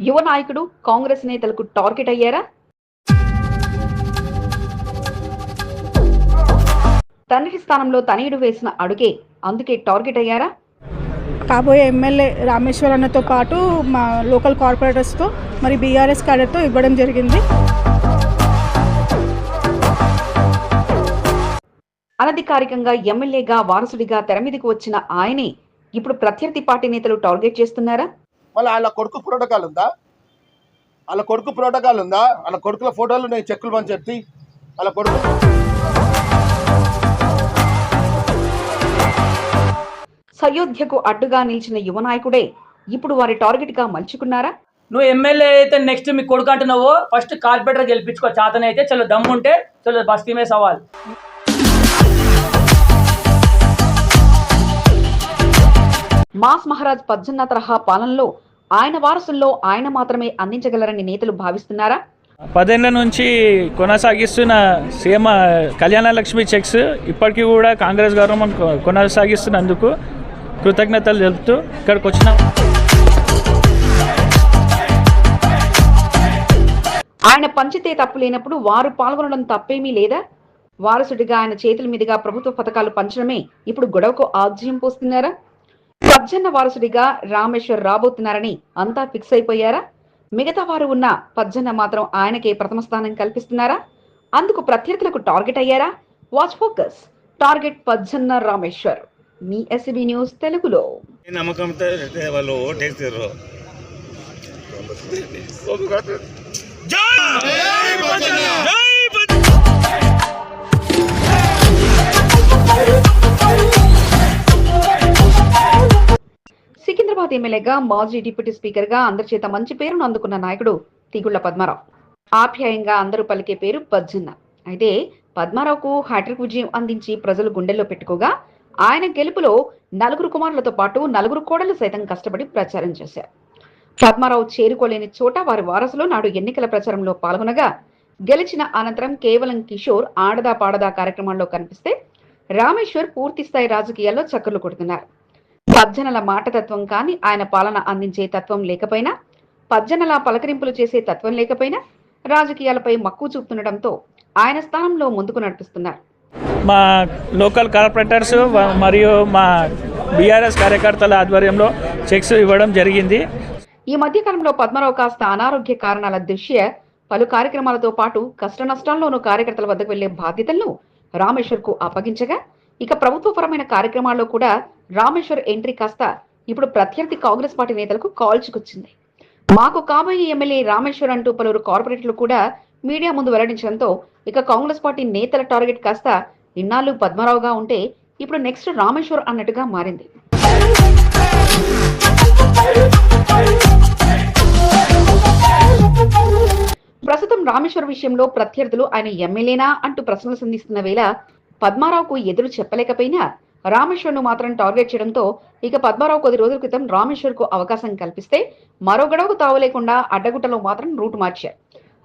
యువ నాయకుడు కాంగ్రెస్ నేతలకు టార్గెట్ అయ్యారా? తండ్రి స్థానంలో తనయుడు వేసిన అడుగే అందుకే టార్గెట్ అయ్యారా? కాబోయే ఎమ్మెల్యే రామేశ్వర్ అన్నతో పాటు మా లోకల్ కార్పొరేటర్స్తో మరి బీఆర్ఎస్ క్యాడర్తో ఇవ్వడం జరిగింది. అనధికారికంగా ఎమ్మెల్యేగా వారసుడిగా తెరమీదికి వచ్చిన ఆయనే ఇప్పుడు ప్రత్యర్థి పార్టీ నేతలు టార్గెట్ చేస్తున్నారా? మళ్ళీ వాళ్ళ కొడుకు ప్రోటోకాల్ ఉందా? వాళ్ళ కొడుకు ప్రోటోకాల్ ఉందా? వాళ్ళ కొడుకుల ఫోటోలు నేను చెక్కులు పంచెత్తి వాళ్ళ కొడుకు సయోధ్యకు అడ్డుగా నిలిచిన యువ నాయకుడే ఇప్పుడు వారి టార్గెట్గా మలుచుకున్నారా? నువ్వు ఎమ్మెల్యే అయితే నెక్స్ట్ మీ కొడుకు అంటున్నావు ఫస్ట్ కార్పొరేటర్ గెలిపించుకో చేతన అయితే చలో దమ్ముంటే చలో బస్తీ మే సవాల్. మాస్ మహారాజ్ పజ్జన్న తరహా పాలనలో ఆయన వారసుల్లో ఆయన మాత్రమే అందించగలరని నేతలు భావిస్తున్నారా? పదేళ్ళ నుంచి కొనసాగిస్తున్న సీఎం కళ్యాణ లక్ష్మి చెక్స్ ఇప్పటికీ కూడా కాంగ్రెస్ గవర్నమెంట్ కొనసాగిస్తున్నందుకు కృతజ్ఞతలు తెలుపుతూ ఇక్కడికి వచ్చినాం. ఆయన పంచితే తప్పు లేనప్పుడు వారు పాల్గొనడం తప్పేమీ లేదా? వారసుడిగా ఆయన చేతుల మీదుగా ప్రభుత్వ పథకాలు పంచడమే ఇప్పుడు గొడవకు ఆజ్యం పోస్తున్నారా? పజ్జన్న వారసుడిగా రామేశ్వర్ రాబోతున్నారని అంతా ఫిక్స్ అయిపోయారా? మిగతా వారు ఉన్న పజ్జన్న మాత్రం ఆయనకే ప్రథమ స్థానం కల్పిస్తున్నారా? అందుకు ప్రత్యర్థులకు టార్గెట్ అయ్యారా? Watch focus. Target Pajjanna Rameshwar. మీ ఎస్బీ న్యూస్ తెలుగులో. నమ్మకంతో అయితే వాళ్ళు ఓటేసారు సికింద్రాబాద్ ఎమ్మెల్యేగా మాజీ డిప్యూటీ స్పీకర్గా అందరి చేత మంచి పేరును అందుకున్న నాయకుడు తీగుళ్ళ పద్మారావు. ఆప్యాయంగా అందరూ పలికే పేరు పజ్జన్న. అయితే పద్మారావుకు హ్యాట్రిక్ విజయం అందించి ప్రజలు గుండెల్లో పెట్టుకోగా ఆయన గెలుపులో నలుగురు కుమారులతో పాటు నలుగురు కోడలు సైతం కష్టపడి ప్రచారం చేశారు. పద్మారావు చేరుకోలేని చోట వారి వారసులు నాడు ఎన్నికల ప్రచారంలో పాల్గొనగా గెలిచిన అనంతరం కేవలం కిషోర్ ఆడదా పాడదా కార్యక్రమాల్లో కనిపిస్తే రామేశ్వర్ పూర్తి స్థాయి రాజకీయాల్లో చక్కర్లు కొడుతున్నారు. పజ్జనల మాటతత్వం కానీ ఆయన పాలన అందించే తత్వం లేకపోయినా పజ్జనల పలకరింపులు చేసే తత్వం లేకపోయినా రాజకీయాలపై మక్కువ చూపుతుండటంతో ఆయన స్థానంలో ముందుకు నడిపిస్తున్నారు. మా లోకల్ కార్పొరేటర్స్ మరియు మా బీఆర్ఎస్ కార్యకర్తల ఆధ్వర్యంలో చెక్స్ ఇవ్వడం జరిగింది. ఈ మధ్య కాలంలో పద్మరావు కాస్త అనారోగ్య కారణాల దృష్ట్యా పలు కార్యక్రమాలతో పాటు కష్ట నష్టాల్లోనూ కార్యకర్తల వద్దకు వెళ్ళే బాధ్యతలను రామేశ్వర్కు అప్పగించగా ఇక ప్రభుత్వపరమైన కార్యక్రమాల్లో కూడా రామేశ్వర్ ఎంట్రీ కాస్త ఇప్పుడు ప్రత్యర్థి కాంగ్రెస్ పార్టీ నేతలకు కాల్చుకొచ్చింది మాకు కాబోయే ఎమ్మెల్యే రామేశ్వర్ అంటూ పలువురు కార్పొరేటర్లు కూడా మీడియా ముందు వెల్లడించడంతో ఇక కాంగ్రెస్ పార్టీ నేతల టార్గెట్ కాస్త ఇన్నాళ్ళు పద్మరావుగా ఉంటే ఇప్పుడు నెక్స్ట్ రామేశ్వర్ అన్నట్టుగా మారింది. ప్రస్తుతం రామేశ్వర్ విషయంలో ప్రత్యర్థులు ఆయన ఎమ్మెల్యేనా అంటూ ప్రశ్నలు సంధిస్తున్న వేళ పద్మారావుకు ఎదురు చెప్పలేకపోయినా రామేశ్వర్ను మాత్రం టార్గెట్ చేయడంతో ఇక పద్మారావు కొద్ది రోజుల క్రితం రామేశ్వర్కు అవకాశం కల్పిస్తే మరో గడవకు తావలేకుండా అడ్డగుట్టలో మాత్రం రూట్ మార్చారు.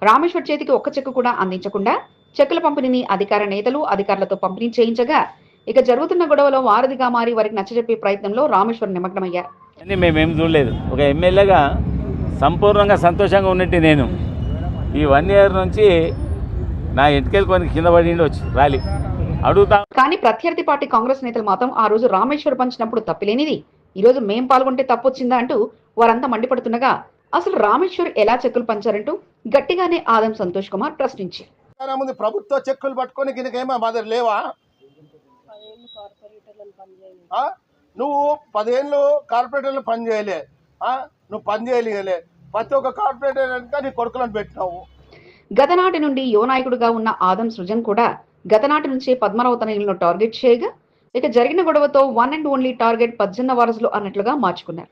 రామేశ్వర్ చేతికి ఒక్క చెక్కు కూడా అందించకుండా చెక్కుల పంపిణీని అధికార నేతలు అధికారులతో పంపిణీ చేయించగా ఇక జరుగుతున్న గొడవలో వారధిగా మారి వారికి నచ్చజెప్పే ప్రయత్నంలో రామేశ్వర్ నిమగ్నమయ్యారు. మేమేం చూడలేదు. ఒక ఎమ్మెల్యేగా సంపూర్ణంగా సంతోషంగా ఉన్నట్టు నేను. ఈ వన్ ఇయర్ నుంచి నా ఎంటికలు కొన్ని కింద పడి వచ్చి రాలి అడుగుతా. కానీ ప్రత్యర్థి పార్టీ కాంగ్రెస్ నేతలు మాత్రం ఆ రోజు రామేశ్వర్ పంచినప్పుడు తప్పిలేనిది. ఈ రోజు మేం పాల్గొంటే తప్పొచ్చిందా అంటూ వారంతా మండిపడుతుండగా అసలు రామేశ్వర్ ఎలా చెక్కులు పంచారంటూ గట్టిగానే ఆదం సంతోష్ కుమార్ ప్రశ్నించారు. మంది ప్రభుత్వ చెక్కులు పట్టుకొని గినకేమో లేవా? ఆ? నువ్వు పదేళ్ళు కార్పొరేటర్లు పని చేయలే. ఆ? నువ్వు పని చేయలేలే. ప్రతి ఒక్క కార్పొరేటర్ నీ కొడుకులను పెట్టినావు. గతనాటి నుండి యువ నాయకుడుగా ఉన్న ఆదం సృజన్ కూడా గతనాటి నుంచి పద్మరావు తనయులను టార్గెట్ చేయగా ఇక జరిగిన గొడవతో one and only target Paddenna వారసులు అన్నట్లుగా మార్చుకున్నారు.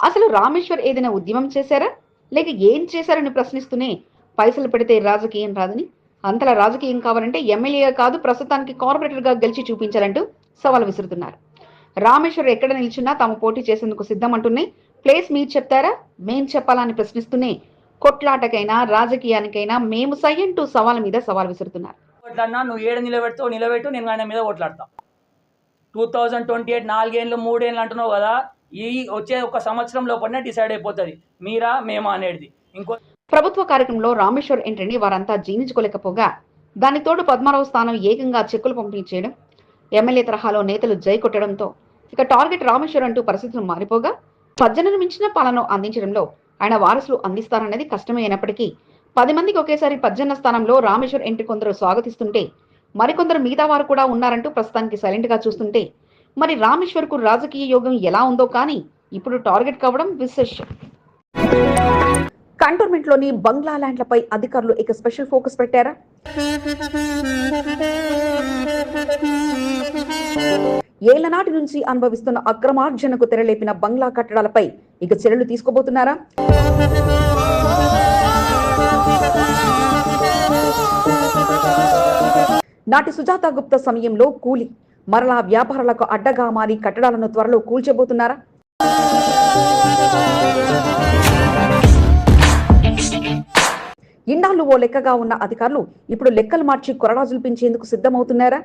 అసలు రామేశ్వర్ ఏదైనా ఉద్యమం చేశారా? లేక ఏం చేశారని ప్రశ్నిస్తూనే పైసలు పెడితే రాజకీయం రాదని అంతలా రాజకీయం కావాలంటే ఎమ్మెల్యేగా కాదు ప్రస్తుతానికి కార్పొరేటర్గా గెలిచి చూపించాలంటూ సవాల్ విసురుతున్నారు. రామేశ్వర్ ఎక్కడ నిల్చున్నా తాము పోటీ చేసేందుకు సిద్ధం అంటున్నాయి ప్లేస్ మీరు చెప్తారా? మేం చెప్పాలని ప్రశ్నిస్తూనే కొట్లాటకైనా రాజకీయానికైనా మేము సై అంటూ సవాల్ మీద సవాల్ విసురుతున్నారు. ఓట్లన్నా నువ్వు ఏడు నిలబెడుతూ నిలబెట్టు నేను ఆయన మీద ఓట్లాడతా. టూ థౌజండ్ ట్వంటీ ఎయిట్ నాలుగేళ్ళు మూడేళ్ళు అంటున్నావు కదా ఈ వచ్చే ఒక సంవత్సరం లోపలనే డిసైడ్ అయిపోతుంది. మీరా మేమా అనేది. ఇంకో ప్రభుత్వ కార్యక్రమంలో రామేశ్వర్ ఎంట్రీని వారంతా జీర్ణించుకోలేకపోగా దానికి తోడు పద్మారావు స్థానం ఏకంగా చెక్కులు పంపిణీ చేయడం ఎమ్మెల్యే తరహాలో నేతలు జై కొట్టడంతో ఇక టార్గెట్ రామేశ్వర్ అంటూ పరిస్థితులు మారిపోగా పజ్జనను మించిన పాలన అందించడంలో ఆయన వారసులు అందిస్తారనేది కష్టమే అయినప్పటికీ పది మందికి ఒకేసారి పజ్జన్న స్థానంలో రామేశ్వర్ ఎంట్రీ కొందరు స్వాగతిస్తుంటే మరికొందరు మిగతా వారు కూడా ఉన్నారంటూ ప్రస్తుతానికి సైలెంట్గా చూస్తుంటే మరి రామేశ్వర్కు రాజకీయ యోగం ఎలా ఉందో కానీ ఇప్పుడు టార్గెట్ కావడం విశేషం. కంటోన్మెంట్లోని బంగ్లా ల్యాండ్లపై అధికారులు ఇక స్పెషల్ ఫోకస్ పెట్టారా? ఏళ్ళనాటి నుంచి అనుభవిస్తున్న అక్రమార్జనకు తెరలేపిన బంగ్లా కట్టడాలపై ఇక చర్యలు తీసుకోబోతున్నారా? నాటి సుజాత గుప్తా సమయంలో కూలి. మరలా వ్యాపారాలకు అడ్డగా మారి కట్టడాలను త్వరలో కూల్చబోతున్నారా? ఇన్నాళ్ళు ఓ లెక్కగా ఉన్న అధికారులు ఇప్పుడు లెక్కలు మార్చి కొరడా జుల్పించేందుకు సిద్ధమవుతున్నారా?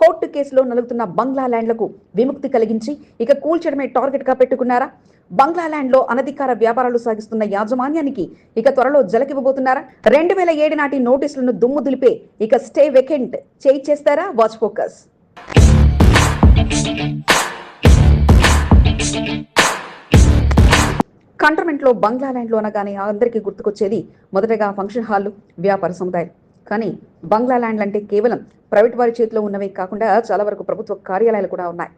కోర్టు కేసులో నలుగుతున్న బంగ్లా ల్యాండ్లకు విముక్తి కలిగించి ఇక కూల్చడమే టార్గెట్గా పెట్టుకున్నారా? బంగ్లా ల్యాండ్లో అనధికార వ్యాపారాలు సాగిస్తున్న యాజమాన్యానికి ఇక త్వరలో జలకివ్వబోతున్నారా? రెండు వేల ఏడు నాటి నోటీసులను దుమ్ము దులిపే ఇక స్టే వెకెంట్ చేయి చేస్తారా? Watch focus. కంటర్మెంట్లో బంగ్లా ల్యాండ్లో అనగానే అందరికీ గుర్తుకొచ్చేది మొదటగా ఫంక్షన్ హాల్ వ్యాపార సముదాయం. కానీ బంగ్లా ల్యాండ్లు అంటే కేవలం ప్రైవేట్ వారి చేతిలో ఉన్నవే కాకుండా చాలా వరకు ప్రభుత్వ కార్యాలయాలు కూడా ఉన్నాయి.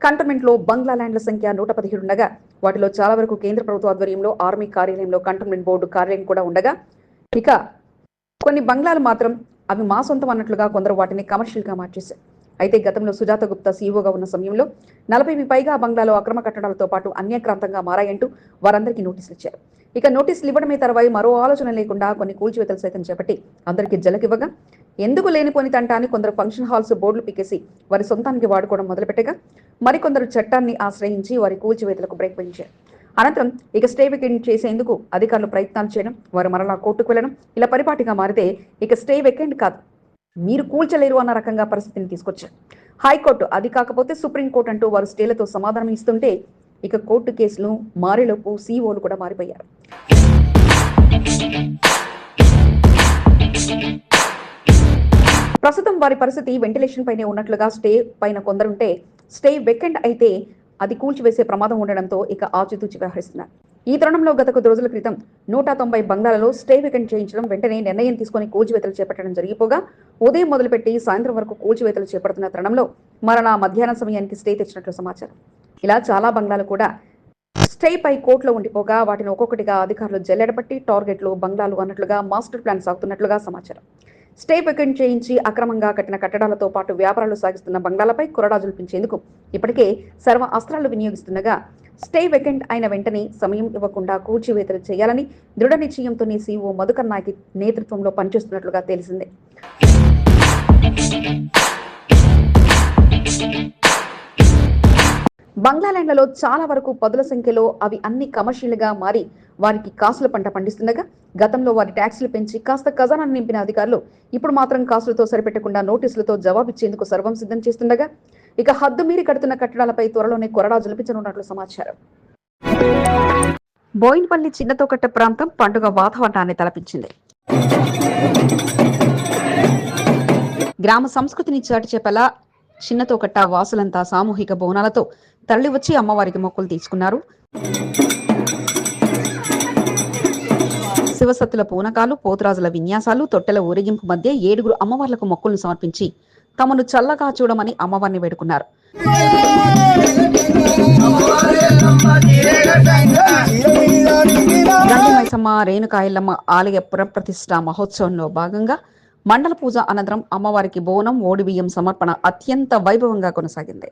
కంటోన్మెంట్లో బంగ్లా ల్యాండ్ల సంఖ్య నూట పదిహేడు ఉండగా వాటిలో చాలా వరకు కేంద్ర ప్రభుత్వ ఆధ్వర్యంలో ఆర్మీ కార్యాలయంలో కంటోన్మెంట్ బోర్డు కార్యాలయం కూడా ఉండగా ఇక కొన్ని బంగ్లాలు మాత్రం అవి మా సొంతం అన్నట్లుగా కొందరు వాటిని కమర్షియల్గా మార్చేశారు అయితే గతంలో సుజాత గుప్తా సీఈఓగా ఉన్న సమయంలో నలభైకి పైగా బంగ్లాలో అక్రమ కట్టడాలతో పాటు అన్యక్రాంతంగా మారాయంటూ వారందరికీ నోటీసులు ఇచ్చారు. ఇక నోటీసులు ఇవ్వడమే తర్వాయి మరో ఆలోచన లేకుండా కొన్ని కూల్చివేతలు సైతం చేపట్టి అందరికీ జలకివ్వగా ఎందుకు లేనిపోని తంటాన్ని కొందరు ఫంక్షన్ హాల్స్ బోర్డులు పీకేసి వారి సొంతానికి వాడుకోవడం మొదలుపెట్టగా మరికొందరు చట్టాన్ని ఆశ్రయించి వారి కూల్చివేతలకు బ్రేక్ పెంచారు అనంతరం ఇక స్టే వెకెండ్ చేసేందుకు అధికారులు ప్రయత్నాలు చేయడం వారు మరలా కోర్టుకు వెళ్ళడం ఇలా పరిపాటిగా మారితే ఇక స్టే వెకెండ్ కాదు. మీరు కూల్చలేరు అన్న రకంగా పరిస్థితిని తీసుకొచ్చారు. హైకోర్టు అది కాకపోతే సుప్రీంకోర్టు అంటూ వారు స్టేలతో సమాధానం ఇస్తుంటే ఇక కోర్టు కేసులు మారేలోపు సీఓలు కూడా మారిపోయారు. ప్రస్తుతం వారి పరిస్థితి వెంటిలేషన్ పైనే ఉన్నట్లుగా స్టే పైన కొందరుంటే స్టే వెకెండ్ అయితే అది కూల్చివేసే ప్రమాదం ఉండడంతో ఇక ఆచితూచి వ్యవహరిస్తున్నారు. ఈ తరుణంలో గత కొద్ది రోజుల క్రితం నూట తొంభై బంగ్లాలలో స్టే వెకెంట్ చేయించడం వెంటనే నిర్ణయం తీసుకుని కూల్చివేతలు చేపట్టడం జరిగిపోగా ఉదయం మొదలుపెట్టి సాయంత్రం వరకు కూల్చివేతలు చేపడుతున్న తరుణంలో మరలా మధ్యాహ్న సమయానికి స్టే తెచ్చినట్లు సమాచారం. ఇలా చాలా బంగ్లాలు కూడా స్టే పై కోర్టులో ఉండిపోగా వాటిని ఒక్కొక్కటిగా అధికారులు జల్లెడబట్టి టార్గెట్లు బంగ్లాలు అన్నట్లుగా మాస్టర్ ప్లాన్ సాగుతున్నట్లుగా సమాచారం. స్టే వెకెంట్ చేయించి అక్రమంగా కట్టిన కట్టడాలతో పాటు వ్యాపారాలు సాగిస్తున్న బంగ్లాలపై కొరడా జుల్పించేందుకు ఇప్పటికే సర్వ అస్త్రాలు వినియోగిస్తుండగా స్టే వెకెంట్ అయిన వెంటనే సమయం ఇవ్వకుండా కూల్చివేతలు చేయాలని దృఢ నిశ్చయంతోనే సీఓ మధుకర్ నాయకి నేతృత్వంలో పనిచేస్తున్నట్లుగా తెలిసిందే. బంగ్లాల్యాండ్లలో చాలా వరకు పదుల సంఖ్యలో అవి అన్ని కమర్షియల్గా మారి వారికి కాసుల పంట పండిస్తుండగా గతంలో వారి ట్యాక్సులు పెంచి కాస్త ఖజానాను నింపిన అధికారులు ఇప్పుడు మాత్రం కాసులతో సరిపెట్టకుండా నోటీసులతో జవాబిచ్చేందుకు సర్వం సిద్ధం చేస్తుండగా ఇక హద్దు మీరి కడుతున్న కట్టడాలపై త్వరలోనే కొరడా జలిపించనున్నట్లు సమాచారం. బోయిన్పల్లి చిన్నతోకట్ట ప్రాంతం పండుగ వాతావరణాన్ని తలపించింది. గ్రామ సంస్కృతిని చాటి చెప్పలా చిన్నతోకట్ట వాసులంతా సామూహిక బోనాలతో తరలి వచ్చి అమ్మవారికి మొక్కులు తీసుకున్నారు. శివసత్తుల పూనకాలు పోతురాజుల విన్యాసాలు తొట్టెల ఊరేగింపు మధ్య ఏడుగురు అమ్మవార్లకు మొక్కులను సమర్పించి తమను చల్లగా చూడమని అమ్మవారిని వేడుకున్నారు. గండి మైసమ్మ రేణుకాయలమ్మ ఆలయ పురప్రతిష్ఠ మహోత్సవంలో భాగంగా మండల పూజ అనంతరం అమ్మవారికి బోనం ఓడి బియ్యం సమర్పణ అత్యంత వైభవంగా కొనసాగింది.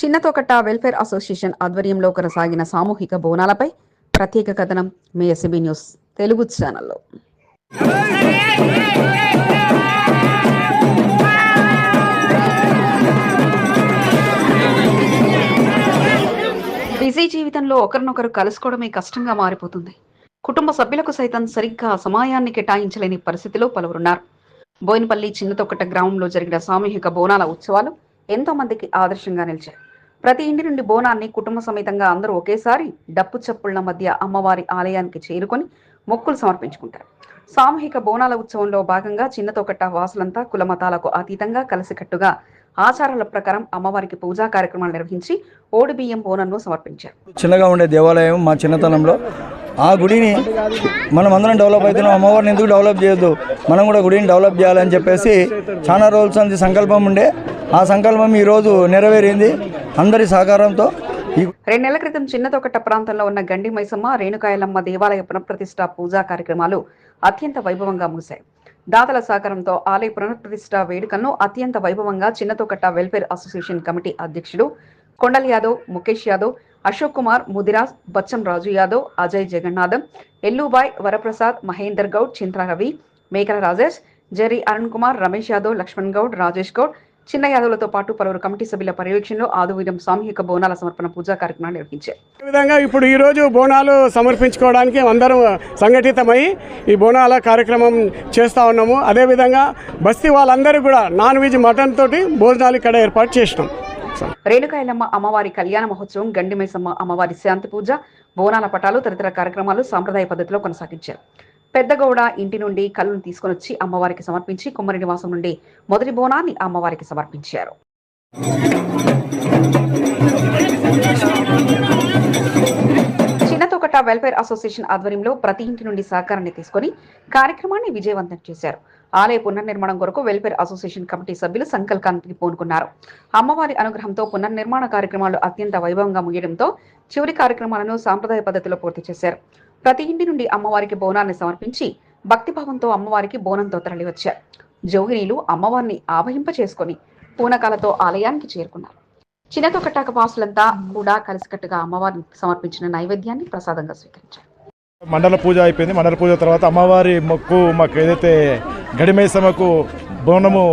చిన్నతోకట్ట వెల్ఫేర్ అసోసియేషన్ ఆధ్వర్యంలో కొనసాగిన సామూహిక బోనాలపై ప్రత్యేక కథనం మీ ఎస్బీ న్యూస్ తెలుగు ఛానల్లో. బిజీ జీవితంలో ఒకరినొకరు కలుసుకోవడమే కష్టంగా మారిపోతుంది. కుటుంబ సభ్యులకు సైతం సరిగ్గా సమయాన్ని కేటాయించలేని పరిస్థితిలో పలువురున్నారు. బోయినపల్లి చిన్నతొక్కట గ్రామంలో జరిగిన సామూహిక బోనాల ఉత్సవాలు ఎంతో మందికి ఆదర్శంగా నిలిచాయి. ప్రతి ఇంటి నుండి బోనాన్ని కుటుంబ సమేతంగా అందరూ ఒకేసారి డప్పు చప్పుళ్ళ మధ్య అమ్మవారి ఆలయానికి చేరుకొని మొక్కులు సమర్పించుకుంటారు. సామూహిక బోనాల ఉత్సవంలో భాగంగా చిన్నతొక్కట వాసులంతా కుల మతాలకు అతీతంగా కలిసికట్టుగా ఆచారాల ప్రకారం అమ్మవారికి పూజా కార్యక్రమాలు నిర్వహించి ఓడి బియ్యం బోనన్ను సమర్పించారు. చిన్నగా ఉండే దేవాలయం మా చిన్నతనంలో. ఆ గుడిని మనం అందరం డెవలప్ అవుతున్నాం. అమ్మవారిని ఎందుకు డెవలప్ చేయొద్దు? మనం కూడా గుడిని డెవలప్ చేయాలని చెప్పేసి చాలా రోజుల నుంచి సంకల్పం ఉండే. ఆ సంకల్పం ఈరోజు నెరవేరింది. అందరి సహకారంతో ఈ రెండు నెలల క్రితం చిన్నతొకట ప్రాంతంలో ఉన్న గండి మైసమ్మ రేణుకాయలమ్మ దేవాలయ పునఃప్రతిష్ఠ పూజా కార్యక్రమాలు అత్యంత వైభవంగా ముగిశాయి. దాతల సహకారంతో ఆలయ పునఃప్రతిష్ఠ వేడుకలను అత్యంత వైభవంగా చిన్నతోకట్ట వెల్ఫేర్ అసోసియేషన్ కమిటీ అధ్యక్షుడు కొండల్ యాదవ్ ముఖేష్ యాదవ్ అశోక్ కుమార్ ముదిరాజ్ బచ్చం రాజు యాదవ్ అజయ్ జగన్నాథం ఎల్లుబాయ్ వరప్రసాద్ మహేందర్ గౌడ్ చింత్ర రవి మేకల రాజేష్ జెరి అరుణ్ కుమార్ రమేష్ యాదవ్ లక్ష్మణ్ గౌడ్ రాజేష్ గౌడ్ చిన్న యాదవ్లతో పాటు పలువురు కమిటీ సభ్యుల పర్యవేక్షణలో ఆదివారం సామూహిక బోనాల సమర్పణ పూజా కార్యక్రమాలు నిర్వహించారు. ఈ విధంగా ఇప్పుడు ఈరోజు బోనాలు సమర్పించుకోవడానికి అందరం సంఘటితమై ఈ బోనాల కార్యక్రమం చేస్తూ ఉన్నాము. అదేవిధంగా బస్తీ వాళ్ళందరూ కూడా నాన్ వెజ్ మటన్ తోటి భోజనాలు ఇక్కడ ఏర్పాటు చేసినాం. రేణుకాయలమ్మ అమ్మవారి కళ్యాణ మహోత్సవం గండిమైసమ్మ అమ్మవారి శాంతి పూజ బోనాల పటాలు తదితర కార్యక్రమాలు సాంప్రదాయ పద్ధతిలో కొనసాగించారు. పెద్దగౌడ ఇంటి నుండి కళ్ళను తీసుకొని వచ్చి అమ్మవారికి సమర్పించి కుమ్మరి నివాసం నుండి మొదటి బోనాన్ని అమ్మవారికి సమర్పించారు. చిన్నతోకట వెల్ఫేర్ అసోసియేషన్ ఆధ్వర్యంలో ప్రతి ఇంటి నుండి సహకారాన్ని తీసుకొని కార్యక్రమాన్ని విజయవంతం చేశారు. ఆలయ పునర్నిర్మాణం కొరకు వెల్ఫేర్ అసోసియేషన్ కమిటీ సభ్యులు సంకల్పానికి పూనుకున్నారు. అమ్మవారి అనుగ్రహంతో పునర్నిర్మాణ కార్యక్రమాలు అత్యంత వైభవంగా ముగియడంతో చివరి కార్యక్రమాలను సాంప్రదాయ పద్ధతిలో పూర్తి చేశారు. ప్రతి ఇంటి నుండి అమ్మవారికి బోనాన్ని సమర్పించి భక్తిభావంతో అమ్మవారికి బోనంతో తరలివచ్చారు. జోగినీలు అమ్మవారిని ఆవహింప చేసుకొని పూనకాలతో ఆలయానికి చేరుకున్నారు. చిన్నతొకటాక వాసులంతా కూడా కలిసికట్టుగా అమ్మవారిని సమర్పించిన నైవేద్యాన్ని ప్రసాదంగా స్వీకరించారు. మండల పూజ అయిపోయింది. మండల పూజ తర్వాత అమ్మవారి మొక్కు మాకు ఏదైతే గడిమేసమకు బోనము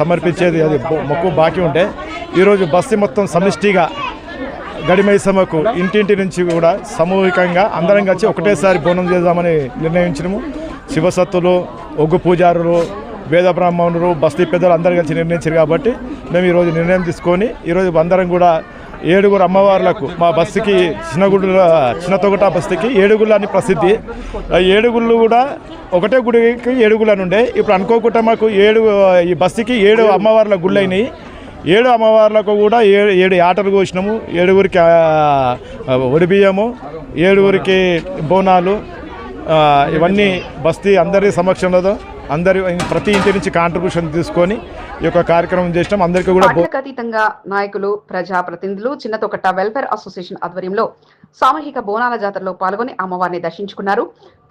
సమర్పించేది అది మొక్కు బాకీ ఉంటే ఈరోజు బస్సు మొత్తం సమిష్టిగా గడిమైసమ్మకు ఇంటింటి నుంచి కూడా సమూహికంగా అందరం కలిసి ఒకటేసారి బోనం చేద్దామని నిర్ణయించినము. శివసత్తులు ఒగ్గు పూజారులు వేద బ్రాహ్మణులు బస్తీ పెద్దలు అందరూ కలిసి నిర్ణయించారు కాబట్టి మేము ఈరోజు నిర్ణయం తీసుకొని ఈరోజు అందరం కూడా ఏడుగురు అమ్మవార్లకు మా బస్సుకి చిన్నగుడుల చిన్నతొగట బస్సుకి ఏడుగుళ్ళు అని ప్రసిద్ధి ఏడుగుళ్ళు కూడా ఒకటే గుడికి ఏడుగులు అని ఉండే ఇప్పుడు అనుకోకుండా మాకు ఏడు ఈ బస్సుకి ఏడు అమ్మవార్ల గుళ్ళు అయినాయి ఏడు అమ్మవార్లకు కూడా ఏడు ఏడు ఆటలు కోసినాము. ఏడుగురికి ఒడిబియ్యము ఏడుగురికి బోనాలు ఇవన్నీ బస్తీ అందరి సమక్షంలో అందరి ప్రతి ఇంటి నుంచి కాంట్రిబ్యూషన్ తీసుకొని ఈ యొక్క కార్యక్రమం చేసినాం. అందరికీ కూడా అతీతంగా నాయకులు ప్రజాప్రతినిధులు చిన్నతొకట వెల్ఫేర్ అసోసియేషన్ ఆధ్వర్యంలో సామూహిక బోనాల జాతరలో పాల్గొని అమ్మవారిని దర్శించుకున్నారు.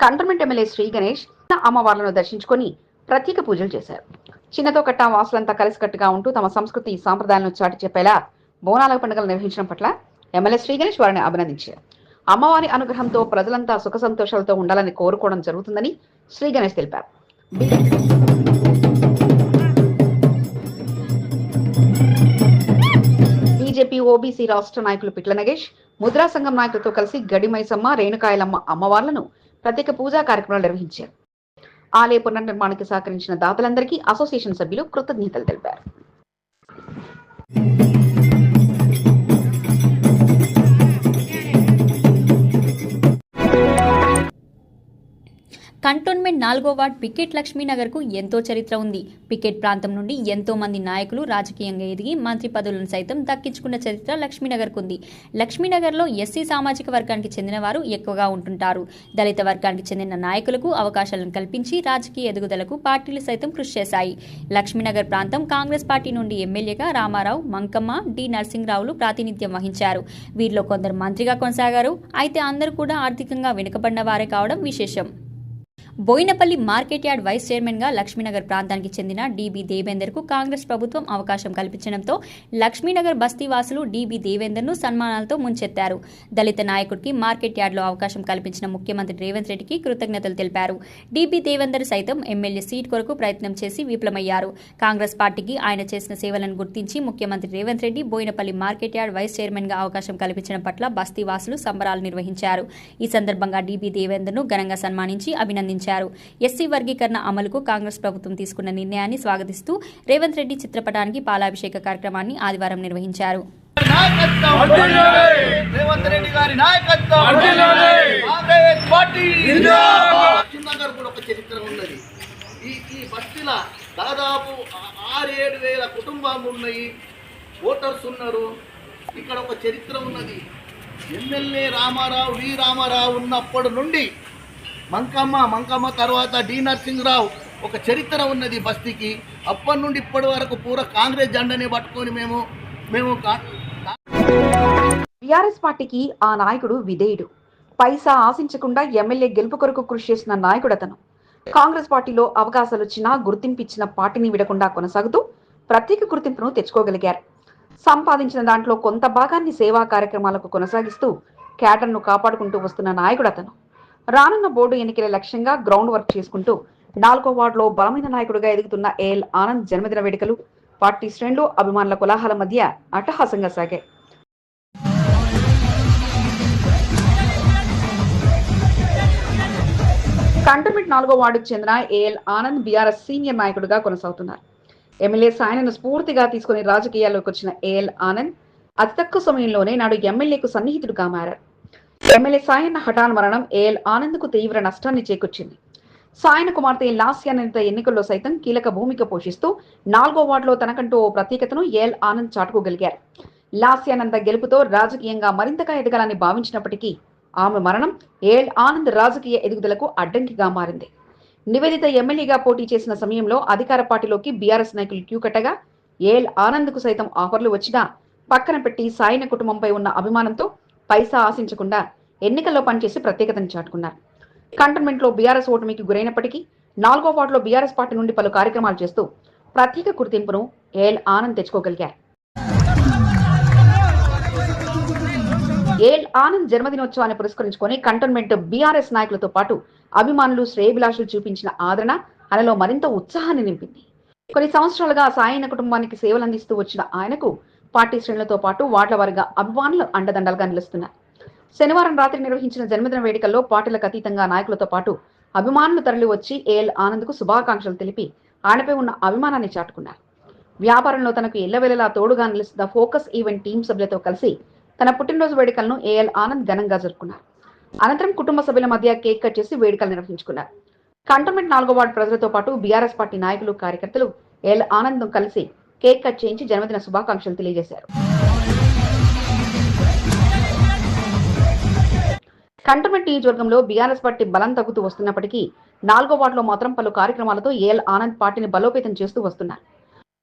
కంటోన్మెంట్ ఎమ్మెల్యే శ్రీ గణేష్ అమ్మవార్లను దర్శించుకొని ప్రత్యేక పూజలు చేశారు. చిన్నతొకట వాసులంతా కలిసికట్టుగా ఉంటూ తమ సంస్కృతి సాంప్రదాయాలను చాటి చెప్పేలా బోనాల పండుగలు నిర్వహించడం పట్ల ఎమ్మెల్యే శ్రీ గణేష్ వారిని అభినందించారు. అమ్మవారి అనుగ్రహంతో ప్రజలంతా సుఖ సంతోషాలతో ఉండాలని కోరుకోవడం జరుగుతుందని శ్రీ గణేష్ తెలిపారు. బీజేపీ ఓబీసీ రాష్ట్ర నాయకులు పిట్ల నగేష్ ముద్రా సంఘం నాయకులతో కలిసి గడిమైసమ్మ రేణుకాయలమ్మ అమ్మవార్లను ప్రత్యేక పూజా కార్యక్రమాలు నిర్వహించారు. ఆలయ పునర్నిర్మాణానికి సహకరించిన దాతలందరికీ అసోసియేషన్ సభ్యులు కృతజ్ఞతలు తెలిపారు. నాలుగో వార్డ్ పికెట్ లక్ష్మీనగర్కు ఎంతో చరిత్ర ఉంది. పికెట్ ప్రాంతం నుండి ఎంతో మంది నాయకులు రాజకీయంగా ఎదిగి మంత్రి పదవులను సైతం దక్కించుకున్న చరిత్ర లక్ష్మీనగర్కు ఉంది. లక్ష్మీనగర్లో ఎస్సీ సామాజిక వర్గానికి చెందిన వారు ఎక్కువగా ఉంటుంటారు. దళిత వర్గానికి చెందిన నాయకులకు అవకాశాలను కల్పించి రాజకీయ ఎదుగుదలకు పార్టీలు సైతం కృషి చేశాయి. లక్ష్మీనగర్ ప్రాంతం కాంగ్రెస్ పార్టీ నుండి ఎమ్మెల్యేగా రామారావు మంకమ్మ డి. నరసింహరావులు ప్రాతినిధ్యం వహించారు. వీరిలో కొందరు మంత్రిగా కొనసాగారు. అయితే అందరూ కూడా ఆర్థికంగా వెనుకబడిన వారే కావడం విశేషం. బోయినపల్లి మార్కెట్ యార్డ్ వైస్ చైర్మన్గా లక్ష్మీనగర్ ప్రాంతానికి చెందిన డీబీ దేవేందర్కు కాంగ్రెస్ ప్రభుత్వం అవకాశం కల్పించడంతో లక్ష్మీనగర్ బస్తీ వాసులు డీబీ దేవేందర్ను సన్మానాలతో ముంచెత్తారు. దళిత నాయకుడికి మార్కెట్ యార్డ్లో అవకాశం కల్పించిన ముఖ్యమంత్రి రేవంత్ రెడ్డికి కృతజ్ఞతలు తెలిపారు. డీబీ దేవేందర్ సైతం ఎమ్మెల్యే సీట్ కొరకు ప్రయత్నం చేసి విఫలమయ్యారు. కాంగ్రెస్ పార్టీకి ఆయన చేసిన సేవలను గుర్తించి ముఖ్యమంత్రి Revanth Reddy Boinpally market yard vice చైర్మన్గా అవకాశం కల్పించడం పట్ల బస్తీ వాసులు సంబరాలు నిర్వహించారు. ఈ సందర్భంగా డీబీ దేవేందర్ను ఘనంగా సన్మానించి అభినందించారు. నిర్వహించారు ఎస్సీ వర్గీకరణ అమలుకు కాంగ్రెస్ ప్రభుత్వం తీసుకున్న నిర్ణయాన్ని స్వాగతిస్తూ రేవంత్ రెడ్డి చిత్రపటానికి పాలాభిషేక కార్యక్రమాన్ని ఆదివారం నిర్వహించారు. రేవంత్ రెడ్డి గారి నాయకత్వం కాంగ్రెస్ పార్టీ నగర్ కూడా ఒక చరిత్ర ఉన్నది. ఈ ఈ బస్తీల దాదాపు ఆరు ఏడు వేల కుటుంబాలు ఉన్నాయి. ఓటర్స్ ఉన్నారు. ఇక్కడ ఒక చరిత్ర ఉన్నది. ఎమ్మెల్యే రామారావు వి రామారావు ఉన్నప్పటి నుండి మంకమ్మ మంకమ్మ తర్వాత డి నరసింహరావు. ఒక చరిత్ర ఉన్నది బస్తీకి. అప్పటి నుండి ఇప్పటి వరకు పూర కాంగ్రెస్ జెండాని పట్టుకొని మేము మేము టిఆర్ఎస్ పార్టీకి ఆ నాయకుడు విధేయుడు. పైసా ఆశించకుండా ఎమ్మెల్యే గెలుపు కొరకు కృషి చేసిన నాయకుడు అతను కాంగ్రెస్ పార్టీలో అవకాశాలు వచ్చినా గుర్తింపు ఇచ్చిన పార్టీని విడకుండా కొనసాగుతూ ప్రత్యేక గుర్తింపును తెచ్చుకోగలిగారు. సంపాదించిన దాంట్లో కొంత భాగాన్ని సేవా కార్యక్రమాలకు కొనసాగిస్తూ క్యాడర్ను కాపాడుకుంటూ వస్తున్న నాయకుడు అతను రానున్న బోర్డు ఎన్నికల లక్ష్యంగా గ్రౌండ్ వర్క్ చేసుకుంటూ నాలుగో వార్డులో బలమైన నాయకుడిగా ఎదుగుతున్న ఏఎల్ ఆనంద్ జన్మదిన వేడుకలు పార్టీ శ్రేణులు అభిమానుల కులాహాల మధ్య అట్టహాసంగా సాగాయి. కంటోన్మెంట్ నాలుగో వార్డుకు చెందిన ఏఎల్ ఆనంద్ బీఆర్ఎస్ సీనియర్ నాయకుడిగా కొనసాగుతున్నారు. ఎమ్మెల్యే సాయనను స్ఫూర్తిగా తీసుకుని రాజకీయాల్లోకి వచ్చిన ఏఎల్ ఆనంద్ అతి తక్కువ సమయంలోనే నాడు ఎమ్మెల్యేకు సన్నిహితుడుగా మారారు. ఎమ్మెల్యే సాయన్న హఠాన్ మరణం ఏఎల్ ఆనంద్కు తీవ్ర నష్టాన్ని చేకూర్చింది. సాయన కుమార్తె లాస్యానంత ఎన్నికల్లో సైతం కీలక భూమిక పోషిస్తూ నాలుగో వార్డులో తనకంటూ ఓ ప్రత్యేకతను ఏఎల్ ఆనంద్ చాటుకోగలిగారు లాస్యానంద గెలుపుతో రాజకీయంగా మరింతగా ఎదగాలని భావించినప్పటికీ ఆమె మరణం ఏఎల్ ఆనంద్ రాజకీయ ఎదుగుదలకు అడ్డంకిగా మారింది. నివేదిత ఎమ్మెల్యేగా పోటీ చేసిన సమయంలో అధికార పార్టీలోకి బీఆర్ఎస్ నాయకులు క్యూ కట్టగా ఏఎల్ ఆనంద్కు సైతం ఆఫర్లు వచ్చినా పక్కన పెట్టి సాయన కుటుంబంపై ఉన్న అభిమానంతో పైసా ఆశించకుండా ఎన్నికల్లో పనిచేసి ప్రత్యేకతను చాటుకున్నారు. కంటోన్మెంట్లో బీఆర్ఎస్ ఓటమికి గురైనప్పటికీ నాలుగో వార్డులో బీఆర్ఎస్ పార్టీ నుండి పలు కార్యక్రమాలు చేస్తూ ప్రత్యేక గుర్తింపును ఏఎల్ ఆనంద్ తెచ్చుకోగలిగారు. ఏఎల్ ఆనంద్ జన్మదినోత్సవాన్ని పురస్కరించుకొని కంటోన్మెంట్ బీఆర్ఎస్ నాయకులతో పాటు అభిమానులు శ్రేయభిలాషులు చూపించిన ఆదరణ ఆయనలో మరింత ఉత్సాహాన్ని నింపింది. కొన్ని సంవత్సరాలుగా సాయన కుటుంబానికి సేవలు అందిస్తూ వచ్చిన ఆయనకు పార్టీ శ్రేణులతో పాటు వార్డుల వారిగా అభిమానులు అండదండలుగా నిలుస్తున్నారు శనివారం రాత్రి నిర్వహించిన జన్మదిన వేడుకల్లో పార్టీలకు అతీతంగా నాయకులతో పాటు అభిమానులు తరలివచ్చి ఏఎల్ ఆనంద్కు శుభాకాంక్షలు తెలిపి ఆయనపై ఉన్న అభిమానాన్ని చాటుకున్నారు. వ్యాపారంలో తనకు ఎల్లవెల్లలా తోడుగా నిలుస్తున్న ఫోకస్ ఈవెంట్ టీం సభ్యులతో కలిసి తన పుట్టినరోజు వేడుకలను ఏఎల్ ఆనంద్ ఘనంగా జరుపుకున్నారు. అనంతరం కుటుంబ సభ్యుల మధ్య కేక్ కట్ చేసి వేడుకలు నిర్వహించుకున్నారు. కంటోన్మెంట్ నాలుగో వార్డు ప్రజలతో పాటు బీఆర్ఎస్ పార్టీ నాయకులు కార్యకర్తలు ఎల్ ఆనంద్ కలిసి కేక్ కట్ చేయించి జన్మదిన శుభాకాంక్షలు తెలియజేశారు. కంటోన్మెంట్ నియోజకవర్గంలో బీఆర్ఎస్ పార్టీ బలం తగ్గుతూ వస్తున్నప్పటికీ నాలుగో వార్డులో మాత్రం పలు కార్యక్రమాలతో ఏఎల్ ఆనంద్ పార్టీని బలోపేతం చేస్తూ వస్తున్నారు.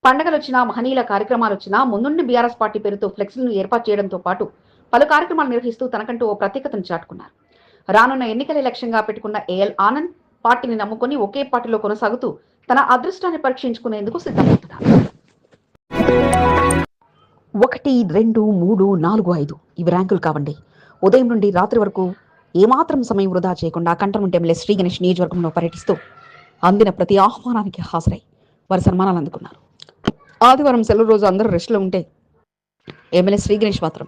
పండగలు వచ్చినా మహనీయుల కార్యక్రమాలు వచ్చినా ముందుండి బీఆర్ఎస్ పార్టీ పేరుతో ఫ్లెక్సీలను ఏర్పాటు చేయడంతో పాటు పలు కార్యక్రమాలు నిర్వహిస్తూ తనకంటూ ఓ ప్రత్యేకతను చాటుకున్నారు. రానున్న ఎన్నికల లక్ష్యంగా పెట్టుకున్న ఏఎల్ ఆనంద్ పార్టీని నమ్ముకొని ఒకే పార్టీలో కొనసాగుతూ తన అదృష్టాన్ని పరీక్షించుకునేందుకు సిద్ధమవుతున్నారు. ఒకటి రెండు మూడు నాలుగు ఐదు. ఇవి ర్యాంకులు కావండి. ఉదయం నుండి రాత్రి వరకు ఏమాత్రం సమయం వృధా చేయకుండా కంటోన్మెంట్ ఎమ్మెల్యే శ్రీ గణేష్ నియోజకవర్గంలో పర్యటిస్తూ అందిన ప్రతి ఆహ్వానానికి హాజరై వారి సన్మానాలు అందుకున్నారు. ఆదివారం సెలవు రోజు అందరూ రెస్ట్లో ఉంటే ఎమ్మెల్యే శ్రీ గణేష్ మాత్రం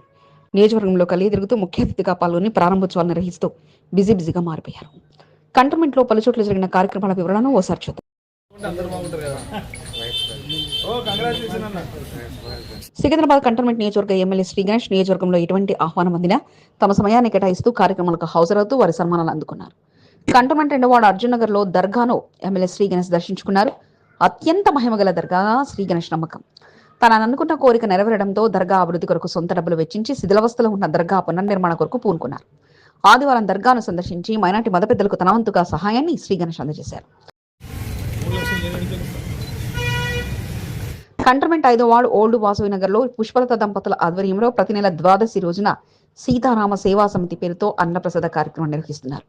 నియోజకవర్గంలో కలిగి తిరుగుతూ ముఖ్య అతిథిగా పాల్గొని ప్రారంభోత్సవాలు నిర్వహిస్తూ బిజీ బిజీగా మారిపోయారు. కంటోన్మెంట్లో పలు చోట్ల జరిగిన కార్యక్రమాల వివరణను ఓసారి చూద్దాం. సికింద్రాబాద్ కంటోన్మెంట్ నియోజకవర్గ ఎమ్మెల్యే శ్రీ గణేష్ నియోజకవర్గంలో ఎటువంటి ఆహ్వానం అందినా తమ సమయాన్ని కేటాయిస్తూ కార్యక్రమాలకు హాజరవుతూ వారి సన్మానాలు అందుకున్నారు. కంటోన్మెంట్ రెండవ వార్డు అర్జున్ నగర్లో దర్గాను ఎమ్మెల్యే శ్రీ గణేష్ దర్శించుకున్నారు. అత్యంత మహిమగల దర్గా శ్రీ గణేష్ నమ్మకం. తాను అనుకున్న కోరిక నెరవేరడంతో దర్గా అభివృద్ధి కొరకు సొంత డబ్బులు వెచ్చించి శిథిలవస్థలో ఉన్న దర్గా పునర్నిర్మాణ కొరకు పూనుకున్నారు. ఆదివారం దర్గాను సందర్శించి మైనార్టీ మదపెద్దలకు పెద్దలకు తన వంతుగా సహాయాన్ని శ్రీ గణేష్ అందజేశారు. కంటర్మెంట్ ఐదో వార్డు ఓల్డ్ వాసవి నగర్లో పుష్పలత దంపతుల ఆధ్వర్యంలో ప్రతి నెల ద్వాదశి రోజున సీతారామ సేవా సమితి పేరుతో అన్నప్రసాద కార్యక్రమం నిర్వహిస్తున్నారు.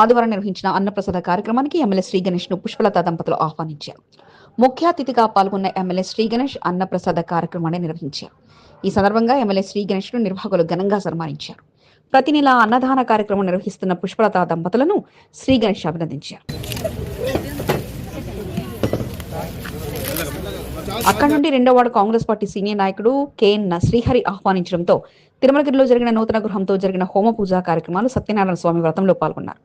ఆదివారం నిర్వహించిన అన్నప్రసాద కార్యక్రమానికి ఎమ్మెల్యే శ్రీ గణేష్ను పుష్పలత దంపతులు ఆహ్వానించారు. ముఖ్య అతిథిగా పాల్గొన్న ఎమ్మెల్యే శ్రీ గణేష్ అన్నప్రసాద కార్యక్రమాన్ని నిర్వహించారు. ఈ సందర్భంగా ఎమ్మెల్యే శ్రీ గణేష్ను నిర్వాహకులు ఘనంగా సన్మానించారు. ప్రతి నెల అన్నదాన కార్యక్రమం నిర్వహిస్తున్న పుష్పలత దంపతులను శ్రీ గణేష్ అభినందించారు. అక్కడి నుండి రెండో వార్డు కాంగ్రెస్ పార్టీ సీనియర్ నాయకుడు కేఎన్ శ్రీహరి ఆహ్వానించడంతో తిరుమలగిరిలో జరిగిన నూతన గృహంతో జరిగిన హోమ పూజా కార్యక్రమాలు సత్యనారాయణ స్వామి వ్రతంలో పాల్గొన్నారు.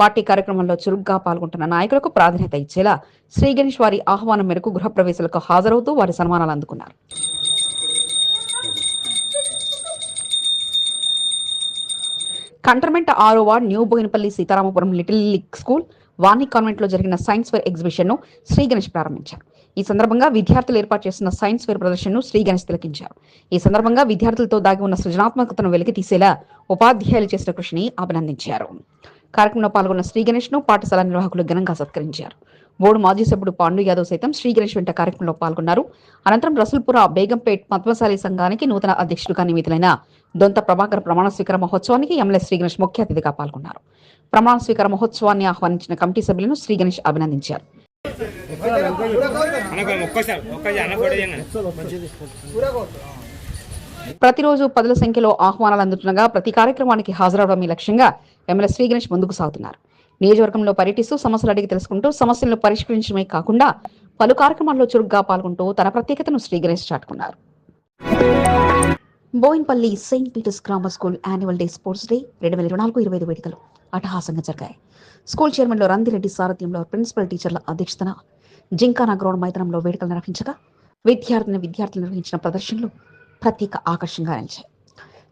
పార్టీ కార్యక్రమంలో చురుగ్గా పాల్గొంటున్న నాయకులకు ప్రాధాన్యత ఇచ్చేలా శ్రీ గణేష్ వారి ఆహ్వానం మేరకు గృహప్రవేశాలకు హాజరవుతూ వారి సన్మానాలు అందుకున్నారు. కంటర్మెంట్ ఆరో ward new Boinpally Sitarampuram little league school Vani కాన్వెంట్లో జరిగిన సైన్స్ ఫెయిర్ ఎగ్జిబిషన్ను శ్రీ గణేష్ ప్రారంభించారు. ఈ సందర్భంగా విద్యార్థులు ఏర్పాటు చేసిన సైన్స్ ఫేర్ ప్రదర్శనను శ్రీ గణేష్ తిలకించారు. ఈ సందర్భంగా విద్యార్థులతో దాగి ఉన్న సృజనాత్మకతను వెలికి తీసేలా ఉపాధ్యాయులు చేసిన కృషిని అభినందించారు. కార్యక్రమంలో పాల్గొన్న శ్రీ గణేష్ను పాఠశాల నిర్వాహకులు ఘనంగా సత్కరించారు. బోర్డు మాజీ సభ్యుడు పాండు యాదవ్ సైతం శ్రీ గణేష్ వెంట కార్యక్రమంలో పాల్గొన్నారు. అనంతరం రసూల్పుర బేగంపేట్ పద్మశాలి సంఘానికి నూతన అధ్యక్షుడిగా నియమితులైన దొంత ప్రభాకర్ ప్రమాణ స్వీకార మహోత్సవానికి ఎమ్మెల్యే శ్రీ గణేష్ ముఖ్య అతిథిగా పాల్గొన్నారు. ప్రమాణ స్వీకార మహోత్సవాన్ని ఆహ్వానించిన కమిటీ సభ్యులను శ్రీ గణేష్ అభినందించారు. ప్రతిరోజు పదుల సంఖ్యలో ఆహ్వానాలు అందుతుండగా ప్రతి కార్యక్రమానికి హాజరవడం లక్ష్యంగా ఎమ్మెల్యే శ్రీ గణేష్ ముందుకు సాగుతున్నారు. నియోజకవర్గంలో పర్యటిస్తూ సమస్యలు అడిగి తెలుసుకుంటూ సమస్యలను పరిష్కరించడమే కాకుండా పలు కార్యక్రమాల్లో చురుగ్గా పాల్గొంటూ తన ప్రత్యేకతను శ్రీ గణేష్ చాటుకున్నారు. Boinpally Saint Peter's grammar school annual day sports day రెండు వేల ఇరవై నాలుగు ఇరవై ఐదు వేడుకలు అటహాసంగా జరిగాయి. స్కూల్ చైర్మన్లో రందిరెడ్డి సారథ్యంలో ప్రిన్సిపల్ టీచర్ల అధ్యక్షతన జింకానా గ్రౌండ్ మైదానంలో వేడుకలు నిర్వహించగా విద్యార్థిని విద్యార్థులు నిర్వహించిన ప్రదర్శనలు ప్రత్యేక ఆకర్షణగా నిలిచాయి.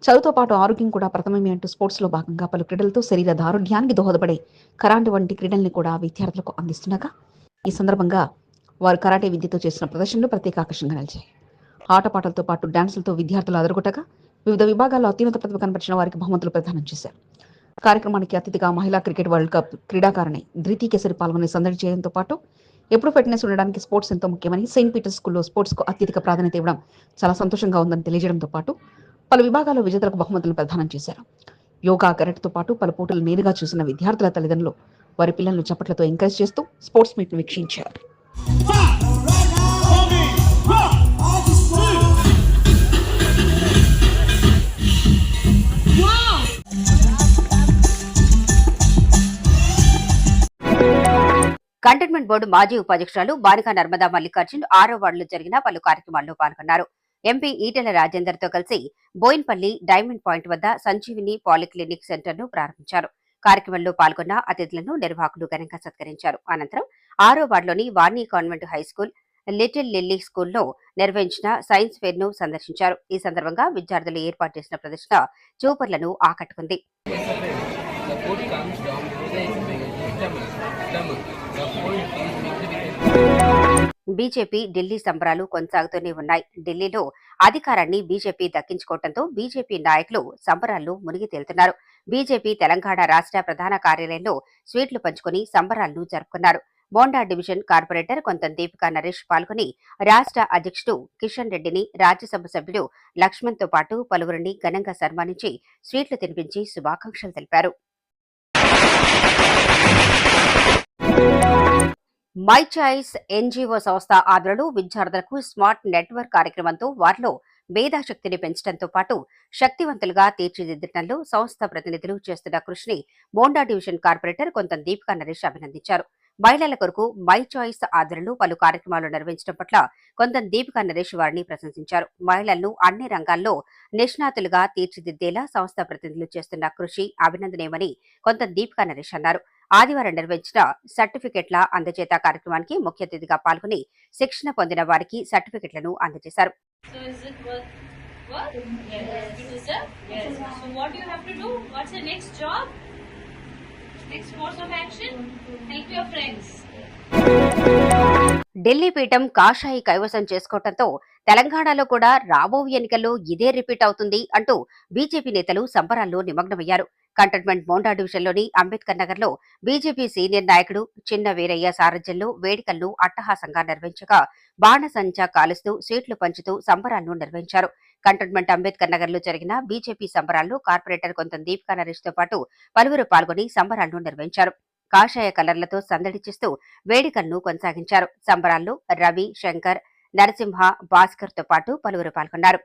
చదువుతో పాటు ఆరోగ్యం కూడా ప్రథమమే అంటూ స్పోర్ట్స్లో భాగంగా పలు క్రీడలతో శరీర దారుఢ్యానికి దోహదపడే కరాటే వంటి క్రీడల్ని కూడా విద్యార్థులకు అందిస్తుండగా ఈ సందర్భంగా వారు కరాటే విద్యతో చేసిన ప్రదర్శనలు ప్రత్యేక ఆకర్షణగా నిలిచాయి. ఆటపాటలతో పాటు డాన్సులతో విద్యార్థులు అదరగొట్టగా వివిధ విభాగాల్లో అత్యున్నత ప్రతిభ కనపరిచిన వారికి బహుమతులు ప్రదానం చేశారు. కార్యక్రమానికి అతిథిగా మహిళా క్రికెట్ వరల్డ్ కప్ క్రీడాకారిణి ధృతి కేసరి పాల్గొని సందడి చేయడంతో పాటు ఎప్పుడు ఫిట్నెస్ ఉండడానికి స్పోర్ట్స్ ఎంతో ముఖ్యమని సెయింట్ పీటర్స్ స్కూల్లో స్పోర్ట్స్కు అత్యధిక ప్రాధాన్యత ఇవ్వడం చాలా సంతోషంగా ఉందని తెలియజేయడంతో పాటు పలు విభాగాల్లో విజేతలకు బహుమతులను ప్రదానం చేశారు. యోగా కరెక్ట్తో పాటు పలు పోటీలు నేరుగా చూసిన విద్యార్థుల తల్లిదండ్రులు వారి పిల్లలను చప్పట్లతో ఎంకరేజ్ చేస్తూ స్పోర్ట్స్ మీట్ను వీక్షించారు. కంటైన్మెంట్ బోర్డు మాజీ ఉపాధ్యక్షురాలు బాలిక నర్మదా మల్లికార్జున్ ఆరో వార్డులో జరిగిన పలు కార్యక్రమాల్లో పాల్గొన్నారు. ఎంపీ ఈటెల రాజేందర్తో కలిసి బోయిన్పల్లి డైమండ్ పాయింట్ వద్ద సంజీవిని పాలిక్లినిక్ సెంటర్ను ప్రారంభించారు. కార్యక్రమంలో పాల్గొన్న అతిథులను నిర్వాహకులు ఘనంగా సత్కరించారు. అనంతరం ఆరో వార్డులోని Varni convent high school little Lily స్కూల్లో నిర్వహించిన సైన్స్ ఫేర్ను సందర్శించారు. ఈ సందర్భంగా విద్యార్థులు ఏర్పాటు చేసిన ప్రదర్శన చూపర్లను ఆకట్టుకుంది. బీజేపీ ఢిల్లీ సంబరాలు కొనసాగుతూనే ఉన్నాయి. ఢిల్లీలో అధికారాన్ని బీజేపీ దక్కించుకోవడంతో బీజేపీ నాయకులు సంబరాల్లో మునిగి తేలుతున్నారు. బీజేపీ తెలంగాణ రాష్ట్ర ప్రధాన కార్యాలయంలో స్వీట్లు పంచుకుని సంబరాలను జరుపుకున్నారు. బోండా డివిజన్ కార్పొరేటర్ కొంత దీపికా నరేష్ పాల్గొని రాష్ట్ర అధ్యక్షుడు కిషన్ రెడ్డిని రాజ్యసభ సభ్యుడు లక్ష్మణ్తో పాటు పలువురిని ఘనంగా సన్మానించి స్వీట్లు తినిపించి శుభాకాంక్షలు తెలిపారు. మై చాయిస్ ఎన్జిఓ సంస్థ ఆధ్వర్యంలో విద్యార్థులకు స్మార్ట్ నెట్వర్క్ కార్యక్రమంతో వారిలో మేధాశక్తిని పెంచడంతో పాటు శక్తివంతులుగా తీర్చిదిద్దడంలో సంస్థ ప్రతినిధులు చేస్తున్న కృషిని బోండా డివిజన్ కార్పొరేటర్ కొంత దీపికా నరేష్ అభినందించారు. మహిళల కొరకు మై చాయిస్ ఆధ్వర్యంలో పలు కార్యక్రమాలు నిర్వహించడం పట్ల కొంత దీపికా నరేష్ వారిని ప్రశంసించారు. మహిళలను అన్ని రంగాల్లో నిష్ణాతులుగా తీర్చిదిద్దేలా సంస్థ ప్రతినిధులు చేస్తున్న కృషి అభినందనేమని కొంత దీపికా నరేష్ అన్నారు. ఆదివారం నిర్వహించిన సర్టిఫికెట్ల అందజేత కార్యక్రమానికి ముఖ్య అతిథిగా పాల్గొని శిక్షణ పొందిన వారికి సర్టిఫికెట్లను అందజేశారు. ఢిల్లీ పీఠం కాషాయి కైవసం చేసుకోవడంతో తెలంగాణలో కూడా రాబో ఎన్నికల్లో ఇదే రిపీట్ అవుతుంది అంటూ బీజేపీ నేతలు సంబరాల్లో నిమగ్నమయ్యారు. కంటోన్మెంట్ మోండా డివిజన్లోని అంబేద్కర్ నగర్లో బీజేపీ సీనియర్ నాయకుడు చిన్న వీరయ్య సారథ్యంలో వేడుకలను అట్టహాసంగా నిర్వహించగా బాణసంచా కాలుస్తూ సీట్లు పంచుతూ సంబరాలను నిర్వహించారు. కంటోన్మెంట్ అంబేద్కర్ నగర్లో జరిగిన బీజేపీ సంబరాల్లో కార్పొరేటర్ కొంత దీపికా నరేష్తో పాటు పలువురు పాల్గొని సంబరాలను నిర్వహించారు. కాషాయ కలర్లతో సందడి చేస్తూ వేడుకలను కొనసాగించారు. సంబరాల్లో రవి శంకర్ నరసింహ భాస్కర్తో పాటు పలువురు పాల్గొన్నారు.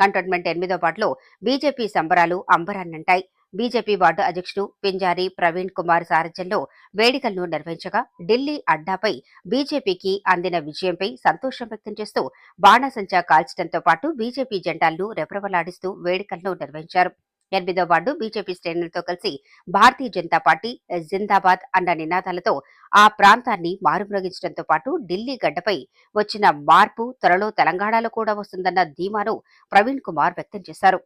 కంటోన్మెంట్ ఎనిమిదో వార్డులో బీజేపీ సంబరాలు అంబరాన్నంటాయి. బీజేపీ వార్డు అధ్యక్షుడు పింజారి ప్రవీణ్ కుమార్ సారథ్యంలో వేడుకలను నిర్వహించగా ఢిల్లీ అడ్డాపై బీజేపీకి అందిన విజయంపై సంతోషం వ్యక్తం చేస్తూ బాణాసంచా కాల్చడంతో పాటు బీజేపీ జెండాలను రెపరెపలాడిస్తూ వేడుకలను నిర్వహించారు. ఎనిమిదో వార్డు బీజేపీ శ్రేణులతో కలిసి భారతీయ జనతా పార్టీ జిందాబాద్ అన్న నినాదాలతో ఆ ప్రాంతాన్ని మారుమ్రోగించడంతో పాటు ఢిల్లీ గడ్డపై వచ్చిన మార్పు త్వరలో తెలంగాణలో కూడా వస్తుందన్న ధీమాను ప్రవీణ్ కుమార్ వ్యక్తం చేశారు.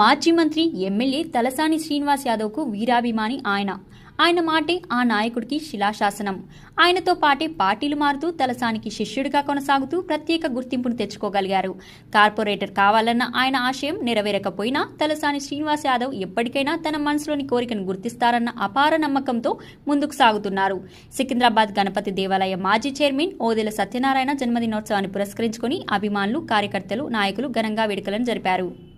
మాజీ మంత్రి ఎమ్మెల్యే తలసాని శ్రీనివాస్ యాదవ్కు వీరాభిమాని ఆయన. ఆయన మాటే ఆ నాయకుడికి శిలాశాసనం. ఆయనతో పాటే పార్టీలు మారుతూ తలసానికి శిష్యుడిగా కొనసాగుతూ ప్రత్యేక గుర్తింపును తెచ్చుకోగలిగారు. కార్పొరేటర్ కావాలన్న ఆయన ఆశయం నెరవేరకపోయినా తలసాని శ్రీనివాస్ యాదవ్ ఎప్పటికైనా తన మనసులోని కోరికను గుర్తిస్తారన్న అపార నమ్మకంతో ముందుకు సాగుతున్నారు. సికింద్రాబాద్ గణపతి దేవాలయ మాజీ చైర్మన్ ఓదెల సత్యనారాయణ జన్మదినోత్సవాన్ని పురస్కరించుకుని అభిమానులు కార్యకర్తలు నాయకులు ఘనంగా వేడుకలను జరిపారు.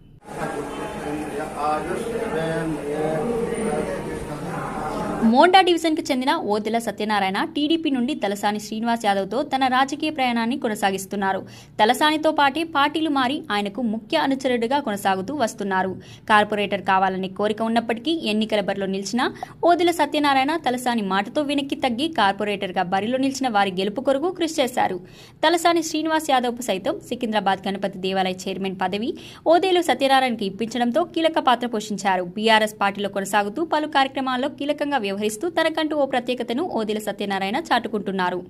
మోండా డివిజన్కు చెందిన ఓదెల సత్యనారాయణ టీడీపీ నుండి తలసాని శ్రీనివాస్ యాదవ్తో తన రాజకీయ ప్రయాణాన్ని కొనసాగిస్తున్నారు. తలసానితో పాటే పార్టీలు మారి ఆయనకు ముఖ్య అనుచరుడిగా కొనసాగుతూ వస్తున్నారు. కార్పొరేటర్ కావాలనే కోరిక ఉన్నప్పటికీ ఎన్నికల బరిలో నిలిచిన ఓదెల సత్యనారాయణ తలసాని మాటతో వెనక్కి తగ్గి కార్పొరేటర్గా బరిలో నిలిచిన వారి గెలుపు కొరకు కృషి చేశారు. తలసాని శ్రీనివాస్ యాదవ్కు సైతం సికింద్రాబాద్ గణపతి దేవాలయ చైర్మన్ పదవి ఓదేలు సత్యనారాయణకి ఇప్పించడంతో కీలక పాత్ర పోషించారు. బీఆర్ఎస్ పార్టీలో కొనసాగుతూ పలు కార్యక్రమాల్లో కీలకంగా వ్యవహరిస్తూ తనకంటూ ఓ ప్రత్యేకతను ఓదిల సత్యనారాయణ చాటుకుంటున్నారు.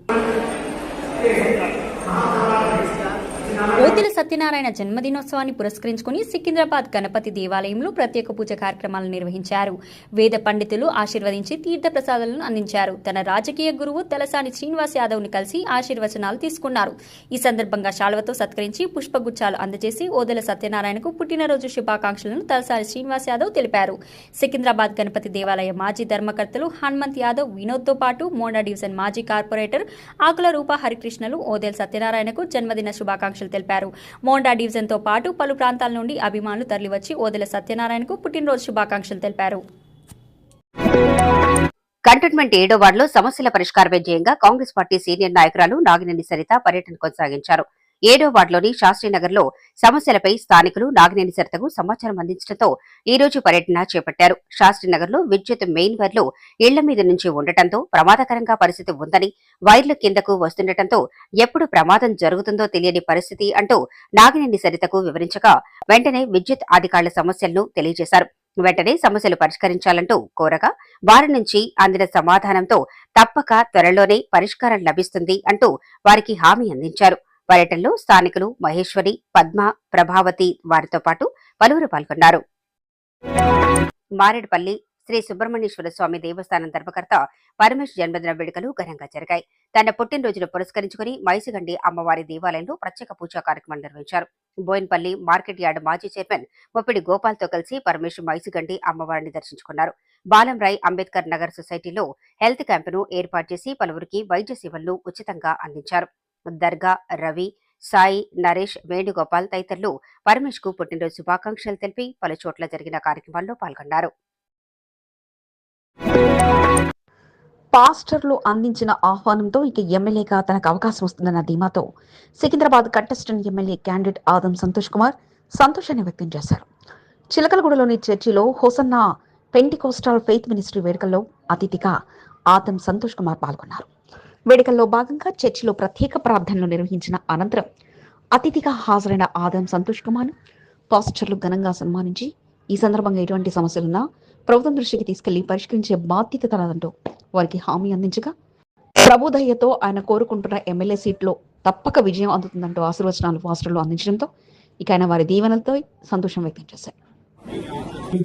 ఓదెల సత్యనారాయణ జన్మదినోత్సవాన్ని పురస్కరించుకుని సికింద్రాబాద్ గణపతి దేవాలయంలో ప్రత్యేక పూజ కార్యక్రమాలు నిర్వహించారు. వేద పండితులు ఆశీర్వదించి తీర్థ ప్రసాదాలను అందించారు. తన రాజకీయ గురువు తలసాని శ్రీనివాస్ యాదవ్ని కలిసి ఆశీర్వచనాలు తీసుకున్నారు. ఈ సందర్భంగా శాల్వతో సత్కరించి పుష్పగుచ్చాలు అందజేసి ఓదెల సత్యనారాయణకు పుట్టినరోజు శుభాకాంక్షలను తలసాని శ్రీనివాస్ యాదవ్ తెలిపారు. సికింద్రాబాద్ గణపతి దేవాలయ మాజీ ధర్మకర్తలు హనుమంత్ యాదవ్ వినోద్తో పాటు మోండా డివిజన్ మాజీ కార్పొరేటర్ ఆకుల రూప హరికృష్ణలు ఓదెల సత్యనారాయణకు జన్మదిన శుభాకాంక్షలు తెలిపారు. మోండా డివిజన్తో పాటు పలు ప్రాంతాల నుండి అభిమానులు తరలివచ్చి ఓదెల సత్యనారాయణకు పుట్టినరోజు శుభాకాంక్షలు తెలిపారు. కంటోన్మెంట్ ఏడో వార్డులో సమస్యల పరిష్కారమే ధ్యేయంగా కాంగ్రెస్ పార్టీ సీనియర్ నాయకురాలు నాగినేని సరిత పర్యటన కొనసాగించారు. ఏడో వార్డులోని శాస్త్రీనగర్లో సమస్యలపై స్థానికులు నాగినేని సరితకు సమాచారం అందించడంతో ఈ రోజు పర్యటన చేపట్టారు. శాస్త్రీనగర్లో విద్యుత్ మెయిన్ వైర్లు ఇళ్ళ మీద నుంచి ఉండటంతో ప్రమాదకరంగా పరిస్థితి ఉందని వైర్లు కిందకు వస్తుండటంతో ఎప్పుడు ప్రమాదం జరుగుతుందో తెలియని పరిస్థితి అంటూ నాగినేని సరితకు వివరించగా వెంటనే విద్యుత్ అధికారుల సమస్యలను తెలియజేశారు. వెంటనే సమస్యలు పరిష్కరించాలంటూ కోరగా వారి నుంచి అందిన సమాధానంతో తప్పక త్వరలోనే పరిష్కారం లభిస్తుంది అంటూ వారికి హామీ అందించారు. పర్యటనలో స్థానికులు మహేశ్వరి పద్మ ప్రభావతి వారితో పాటు పలువురు పాల్గొన్నారు. మారేడుపల్లి శ్రీ సుబ్రహ్మణ్యేశ్వర స్వామి దేవస్థానం ధర్మకర్త పరమేశ్ జన్మదిన వేడుకలు ఘనంగా జరిగాయి. తన పుట్టినరోజును పురస్కరించుకుని మైసిగండి అమ్మవారి దేవాలయంలో ప్రత్యేక పూజా కార్యక్రమం నిర్వహించారు. బోయిన్పల్లి మార్కెట్ యార్డ్ మాజీ చైర్మన్ ముప్పిడి గోపాల్తో కలిసి పరమేశ్ మైసిగండి అమ్మవారిని దర్శించుకున్నారు. బాలంరాయ్ అంబేద్కర్ నగర్ సొసైటీలో హెల్త్ క్యాంపును ఏర్పాటు చేసి పలువురికి వైద్య సేవలను ఉచితంగా అందించారు. దర్గా రవి సాయి నరేష్ వేణుగోపాల్ తదితరులు పరమేష్కు పుట్టినరోజు శుభాకాంక్షలు తెలిపి పలు చోట్ల జరిగిన కార్యక్రమాల్లో పాల్గొన్నారు. పాస్టర్లు అందించిన ఆహ్వానంతో ఇక ఎమ్మెల్యేగా తనకు అవకాశం వస్తుందన్న ధీమాతో Secunderabad contestant MLA candidate Adam Santosh Kumar సంతోషాన్ని వ్యక్తం చేశారు. చిలకలగూడలోని చర్చిలో హోసన్న పెంటికోస్టాల్ ఫెయిత్ మినిస్ట్రీ వేడుకల్లో అతిథిగా ఆదం సంతోష్ కుమార్ పాల్గొన్నారు. వేడుకల్లో భాగంగా చర్చిలో ప్రత్యేక ప్రార్థనలు నిర్వహించిన అనంతరం అతిథిగా హాజరైన ఆదం సంతోష్ కుమార్ పాస్టర్లు ఘనంగా సన్మానించి ఈ సందర్భంగా ఎటువంటి సమస్యలున్నా ప్రభుత్వం దృష్టికి తీసుకెళ్ళి పరిష్కరించే బాధ్యత తనదంటూ వారికి హామీ అందించగా ప్రభుదయ్యతో ఆయన కోరుకుంటున్న ఎమ్మెల్యే సీట్లో తప్పక విజయం అందుతుందంటూ ఆశీర్వచనాలు పాస్టర్లు అందించడంతో ఇక ఆయన వారి దీవెనలతో సంతోషం వ్యక్తం చేశారు.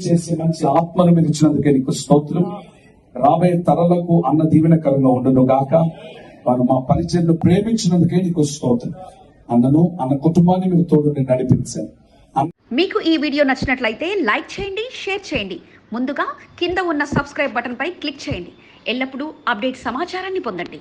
చేసి మంచి ఆత్మను మీరు ఇచ్చినందుకే నీకు స్తోత్రం. రాబోయే తరలకు అన్న దీవెనకరంగా ఉండను గాక. వారు మా పరిచయను ప్రేమించినందుకే నీకు స్తోత్రం. అన్నను అన్న కుటుంబాన్ని మీరు తోడు నడిపించారు. మీకు ఈ వీడియో నచ్చినట్లయితే లైక్ చేయండి షేర్ చేయండి. ముందుగా కింద ఉన్న సబ్స్క్రైబ్ బటన్పై క్లిక్ చేయండి. ఎల్లప్పుడూ అప్డేట్ సమాచారాన్ని పొందండి.